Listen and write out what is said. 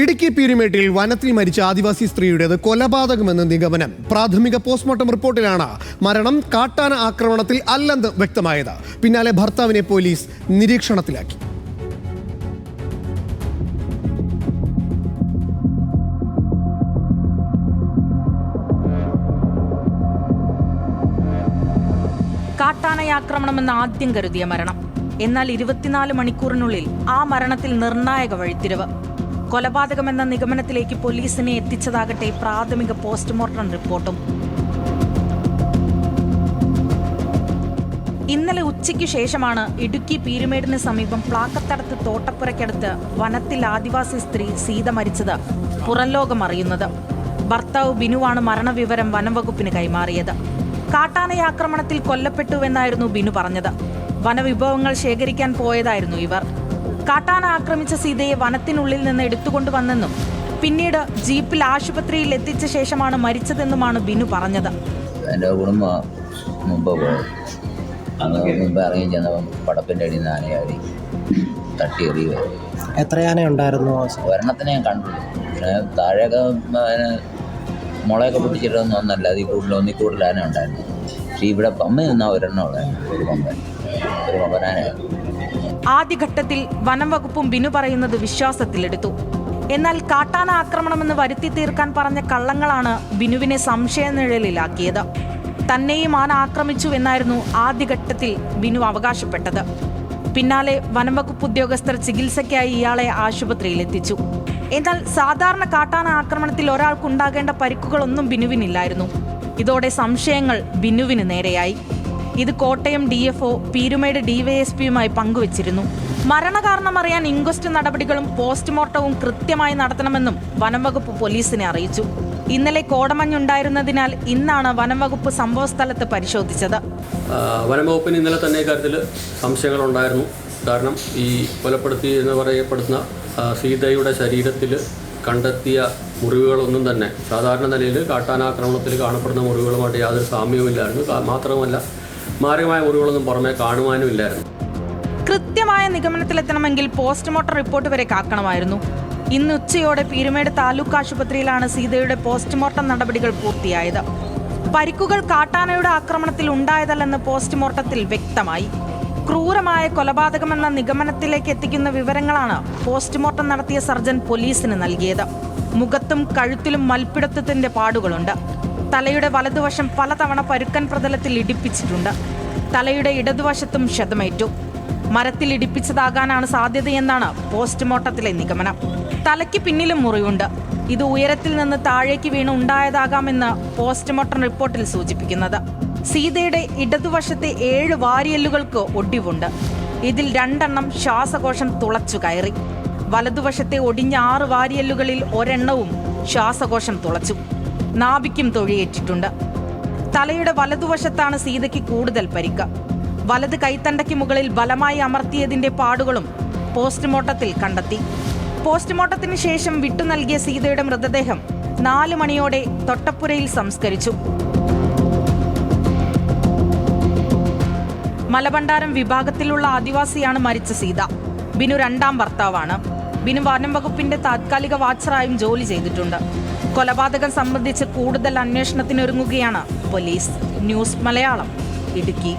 ഇടുക്കി പീരുമേട്ടിൽ വനത്തിൽ മരിച്ച ആദിവാസി സ്ത്രീയുടേത് കൊലപാതകമെന്ന് നിഗമനം. പ്രാഥമിക പോസ്റ്റ്മോർട്ടം റിപ്പോർട്ടിലാണ് മരണം. കാട്ടാന ആക്രമണത്തിൽ അല്ലെന്ന് വ്യക്തമായത്. പിന്നാലെ ഭർത്താവിനെ പോലീസ് നിരീക്ഷണത്തിലാക്കി. കാട്ടാനയാക്രമണമെന്ന് ആദ്യം കരുതിയ മരണം. എന്നാൽ ഇരുപത്തിനാല് മണിക്കൂറിനുള്ളിൽ ആ മരണത്തിൽ നിർണായക വഴിത്തിരിവ്. കൊലപാതകമെന്ന നിഗമനത്തിലേക്ക് പോലീസിനെ എത്തിച്ചതാകട്ടെ പ്രാഥമിക പോസ്റ്റ്മോർട്ടം റിപ്പോർട്ടും. ഇന്നലെ ഉച്ചയ്ക്ക് ശേഷമാണ് ഇടുക്കി പീരുമേടിന് സമീപം പ്ലാക്കത്തടത്ത് തോട്ടപ്പുരയ്ക്കടുത്ത് വനത്തിൽ ആദിവാസി സ്ത്രീ സീത മരിച്ചത് പുറംലോകം അറിയുന്നത്. ഭർത്താവ് ബിനുവാണ് മരണവിവരം വനംവകുപ്പിന് കൈമാറിയത്. കാട്ടാനയാക്രമണത്തിൽ കൊല്ലപ്പെട്ടുവെന്നായിരുന്നു ബിനു പറഞ്ഞത്. വനവിഭവങ്ങൾ ശേഖരിക്കാൻ പോയതായിരുന്നു ഇവർ. കാട്ടാന ആക്രമിച്ച സീതയെ വനത്തിനുള്ളിൽ നിന്ന് എടുത്തുകൊണ്ടുവന്നെന്നും പിന്നീട് ജീപ്പിൽ ആശുപത്രിയിൽ എത്തിച്ച ശേഷമാണ് മരിച്ചതെന്നുമാണ് ബിനു പറഞ്ഞത്. എന്റെ കുടുംബം മുമ്പ് പോയത് അന്ന് മുമ്പ് ഇറങ്ങി ചെന്നപ്പം പടപ്പിന്റെ അടിയിൽ നിന്ന് ആനയാടി തട്ടി എറിയുക എത്ര ആന ഉണ്ടായിരുന്നു? ഒരെണ്ണത്തിനെ ഞാൻ കണ്ടു. പിന്നെ താഴെയൊക്കെ മുളയൊക്കെ പൊട്ടിച്ചിട്ടൊന്നും ഒന്നല്ല. അതിൽ കൂടുതൽ ഒന്നിൽ കൂടുതൽ ആന ഉണ്ടായിരുന്നു. പക്ഷേ ഇവിടെ പമ്മ നിന്നാ ഒരെണ്ണം ഉള്ളായിരുന്നു. ഒരു പമ്പൻ. ഒരു പമ്പനാനയായിരുന്നു. ആദ്യഘട്ടത്തിൽ വനം വകുപ്പും ബിനു പറയുന്നത് വിശ്വാസത്തിലെടുത്തു. എന്നാൽ കാട്ടാന ആക്രമണമെന്ന് വരുത്തി തീർക്കാൻ പറഞ്ഞ കള്ളങ്ങളാണ് ബിനുവിനെ സംശയനിഴലിലാക്കിയത്. തന്നെയും ആന ആക്രമിച്ചു എന്നായിരുന്നു ആദ്യഘട്ടത്തിൽ ബിനു അവകാശപ്പെട്ടത്. പിന്നാലെ വനംവകുപ്പ് ഉദ്യോഗസ്ഥർ ചികിത്സയ്ക്കായി ഇയാളെ ആശുപത്രിയിൽ എത്തിച്ചു എന്നാൽ സാധാരണ കാട്ടാന ആക്രമണത്തിൽ ഒരാൾക്കുണ്ടാകേണ്ട പരിക്കുകളൊന്നും ബിനുവിനില്ലായിരുന്നു. ഇതോടെ സംശയങ്ങൾ ബിനുവിന് നേരെയായി. ഇത് Kottayam D F O Peermade ഡിവൈഎസ്പിയുമായി പങ്കുവച്ചിരുന്നു. മരണകാരണം അറിയാൻ ഇൻക്വസ്റ്റ് നടപടികളും പോസ്റ്റ്മോർട്ടവും കൃത്യമായി നടത്തണമെന്നും വനംവകുപ്പ് പോലീസിനെ അറിയിച്ചു. ഇന്നലെ കോടമഞ്ഞുണ്ടായിരുന്നതിനാൽ ഇന്നാണ് വനംവകുപ്പ് സംഭവസ്ഥലത്ത് പരിശോധിച്ചത്. വനംവകുപ്പിന് ഇന്നലെ തന്നെ കാര്യത്തിൽ സംശയങ്ങൾ ഉണ്ടായിരുന്നു കാരണം ഈ കൊലപ്പെടുത്തി എന്ന് പറയപ്പെടുന്ന സീതയുടെ ശരീരത്തിൽ കണ്ടെത്തിയ മുറിവുകളൊന്നും തന്നെ സാധാരണ നിലയിൽ കാട്ടാനാക്രമണത്തിൽ കാണപ്പെടുന്ന മുറിവുകളുമായിട്ട് യാതൊരു സാമ്യവുമില്ലായിരുന്നു. മാത്രമല്ല മാരകമായ മുറിവുകളൊന്നും പുറമെ കാണുവാനും ഇല്ലായിരുന്നു. കൃത്യമായ നിഗമനത്തിലെത്തണമെങ്കിൽ പോസ്റ്റ്മോർട്ടം റിപ്പോർട്ട് വരെ കാക്കണമായിരുന്നു. ഇന്ന് ഉച്ചയോടെ പീരുമേട് താലൂക്ക് ആശുപത്രിയിലാണ് സീതയുടെ പോസ്റ്റ്മോർട്ടം നടപടികൾ പൂർത്തിയായത്. പരിക്കുകൾ കാട്ടാനയുടെ ആക്രമണത്തിൽ ഉണ്ടായതല്ലെന്ന് പോസ്റ്റ്മോർട്ടത്തിൽ വ്യക്തമായി. ക്രൂരമായ കൊലപാതകമെന്ന നിഗമനത്തിലേക്ക് എത്തിക്കുന്ന വിവരങ്ങളാണ് പോസ്റ്റ്മോർട്ടം നടത്തിയ സർജൻ പോലീസിന് നൽകിയത്. മുഖത്തും കഴുത്തിലും മൽപ്പിടുത്തത്തിന്റെ പാടുകളുണ്ട്. തലയുടെ വലതുവശം പലതവണ പരുക്കൻ പ്രതലത്തിൽ ഇടിപ്പിച്ചിട്ടുണ്ട്. തലയുടെ ഇടതുവശത്തും ക്ഷതമേറ്റു മരത്തിൽ ഇടിപ്പിച്ചതാകാനാണ് സാധ്യതയെന്നാണ് പോസ്റ്റ്മോർട്ടത്തിലെ നിഗമനം. തലയ്ക്ക് പിന്നിലും മുറിവുണ്ട്. ഇത് ഉയരത്തിൽ നിന്ന് താഴേക്ക് വീണ് ഉണ്ടായതാകാമെന്ന് പോസ്റ്റ്മോർട്ടം റിപ്പോർട്ടിൽ സൂചിപ്പിക്കുന്നത്. സീതയുടെ ഇടതുവശത്തെ ഏഴ് വാരിയല്ലുകൾക്ക് ഒടിവുണ്ട്. ഇതിൽ രണ്ടെണ്ണം ശ്വാസകോശം തുളച്ചു കയറി. വലതുവശത്തെ ഒടിഞ്ഞ ആറ് വാരിയല്ലുകളിൽ ഒരെണ്ണവും ശ്വാസകോശം തുളച്ചു. നാഭിക്കും തൊഴിയേറ്റിട്ടുണ്ട്. തലയുടെ വലതുവശത്താണ് സീതയ്ക്ക് കൂടുതൽ പരിക്ക്. വലത് കൈത്തണ്ടയ്ക്ക് മുകളിൽ ബലമായി അമർത്തിയതിന്റെ പാടുകളും പോസ്റ്റ്മോർട്ടത്തിൽ കണ്ടെത്തി. പോസ്റ്റ്മോർട്ടത്തിന് ശേഷം വിട്ടു നൽകിയ സീതയുടെ മൃതദേഹം നാല് മണിയോടെ തൊട്ടപ്പുരയിൽ സംസ്കരിച്ചു. മലബണ്ടാരം വിഭാഗത്തിലുള്ള ആദിവാസിയാണ് മരിച്ച സീത. ബിനു രണ്ടാം ഭർത്താവാണ്. ബിനു വനം വകുപ്പിന്റെ താത്കാലിക വാച്ചറായും ജോലി ചെയ്തിട്ടുണ്ട്. കൊലപാതകം സംബന്ധിച്ച് കൂടുതൽ അന്വേഷണത്തിനൊരുങ്ങുകയാണ് പോലീസ്. ന്യൂസ് മലയാളം ഇടുക്കി.